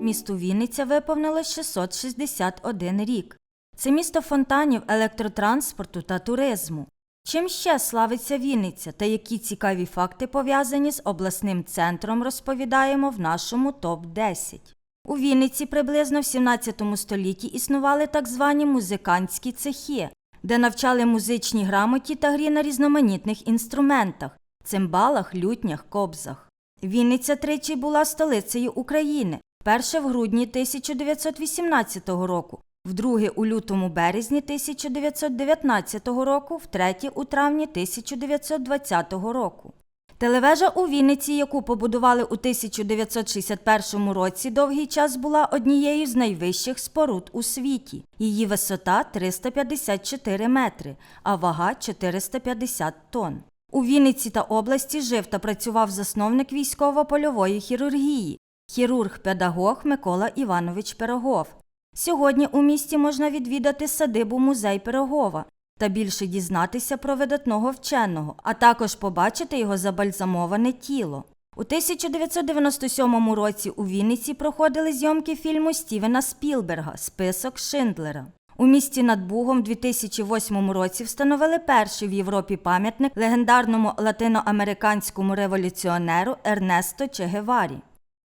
Місту Вінниця виповнилось 661 рік. Це місто фонтанів, електротранспорту та туризму. Чим ще славиться Вінниця та які цікаві факти пов'язані з обласним центром розповідаємо в нашому топ-10. У Вінниці приблизно в 17 столітті існували так звані музикантські цехи, де навчали музичній грамоті та грі на різноманітних інструментах цимбалах, лютнях, кобзах. Вінниця тричі була столицею України. Перше в грудні 1918 року, вдруге у лютому березні 1919 року, втретє у травні 1920 року. Телевежа у Вінниці, яку побудували у 1961 році, довгий час була однією з найвищих споруд у світі. Її висота 354 метри, а вага 450 тонн. У Вінниці та області жив та працював засновник військово-польової хірургії, хірург-педагог Микола Іванович Пирогов. Сьогодні у місті можна відвідати садибу музей Пирогова та більше дізнатися про видатного вченого, а також побачити його забальзамоване тіло. У 1997 році у Вінниці проходили зйомки фільму Стівена Спілберга Список Шиндлера. У місті над Бугом в 2008 році встановили перший в Європі пам'ятник легендарному латиноамериканському революціонеру Ернесто Че Геварі.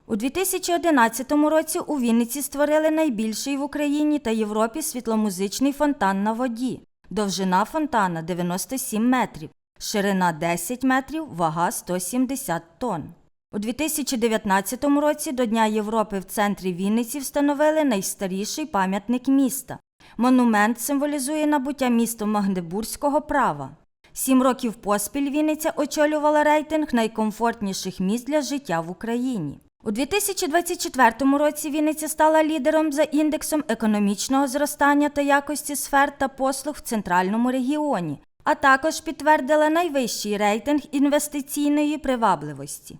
У 2011 році у Вінниці створили найбільший в Україні та Європі світломузичний фонтан на воді. Довжина фонтана 97 метрів, ширина 10 метрів, вага 170 тонн. У 2019 році до Дня Європи в центрі Вінниці встановили найстаріший пам'ятник міста. Монумент символізує набуття містом Магдебурзького права. Сім років поспіль Вінниця очолювала рейтинг найкомфортніших міст для життя в Україні. У 2024 році Вінниця стала лідером за індексом економічного зростання та якості сфер та послуг в центральному регіоні, а також підтвердила найвищий рейтинг інвестиційної привабливості.